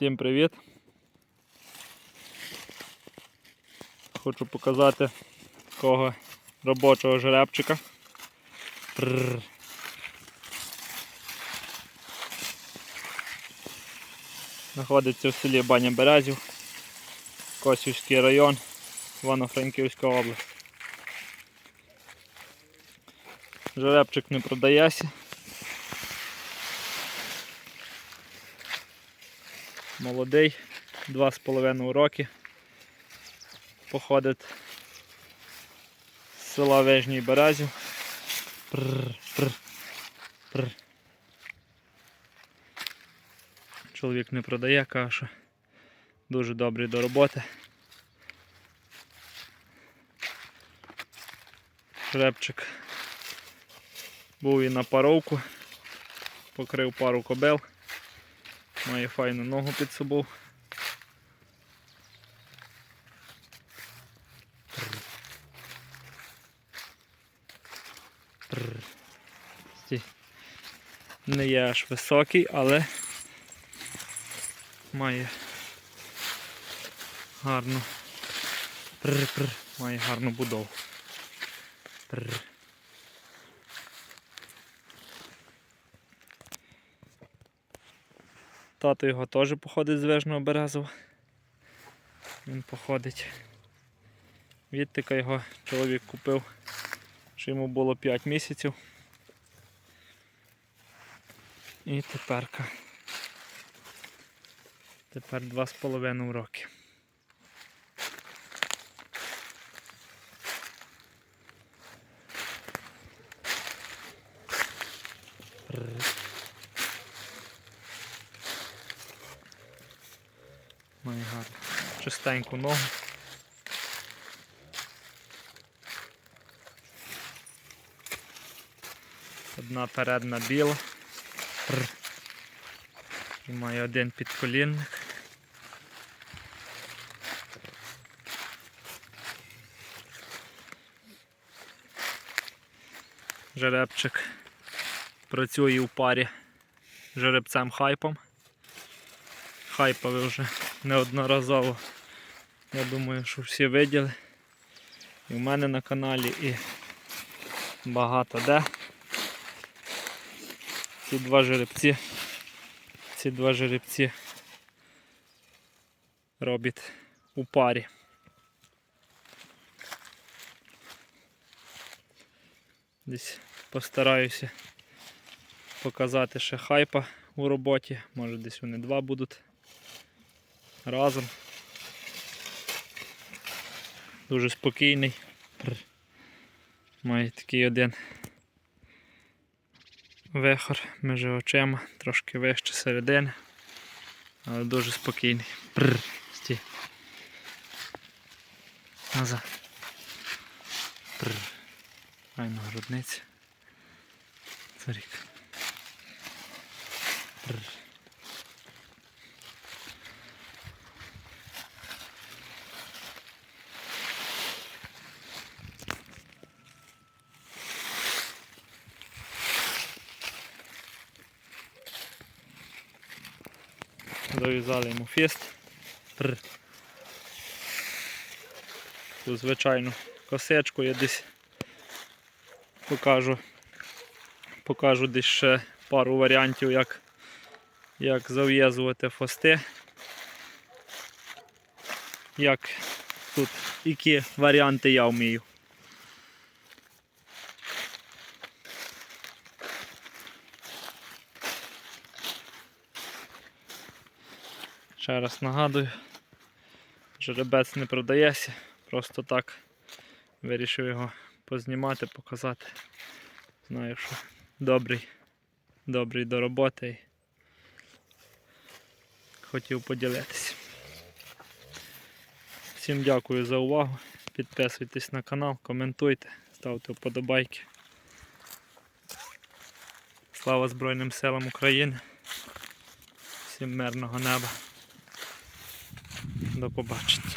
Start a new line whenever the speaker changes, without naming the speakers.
Всім привіт! Хочу показати такого робочого жеребчика. Знаходиться в селі Баня Березів, Косівський район, Івано-Франківська область. Жеребчик не продається. Молодий, два з половиною роки. Походить з села Вижній Березів. Прррр, прррр, прррр. Чоловік не продає, каже, дуже добрий до роботи. Шрепчик був і на паровку, покрив пару кобел. Має файну ногу під собою. Не є аж високий, але має гарну має гарну будову. Тато його теж походить з Вижного Березова. Він походить. Відтика його чоловік купив, що йому було 5 місяців. І теперка. Тепер 2,5 роки. Прррр. Має гарну чистеньку ногу. Одна передна біла. І має один підколінник. Жеребчик працює у парі жеребцем хайпом. Хайпа вже неодноразово. Я думаю, що всі виділи. І в мене на каналі, і багато де. Ці два жеребці. Ці два жеребці роблять у парі. Десь постараюся показати ще хайпа у роботі. Може десь вони два будуть разом. Дуже спокійний. Має такий один вихор між очима, трошки вище середини, але дуже спокійний. Прр. Стій. Назад. Прр. Файна грудниця. Царік. Прр. Зав'язали йому фіст. Прр. Ту звичайну косичку я десь покажу. Покажу десь ще пару варіантів, як, як зав'язувати фости. Як тут, які варіанти я вмію. Ще раз нагадую, жеребець не продається, просто так вирішив його познімати, показати. Знаю, що добрий, добрий до роботи і хотів поділитися. Всім дякую за увагу. Підписуйтесь на канал, коментуйте, ставте вподобайки. Слава Збройним силам України. Всім мирного неба. До побачення.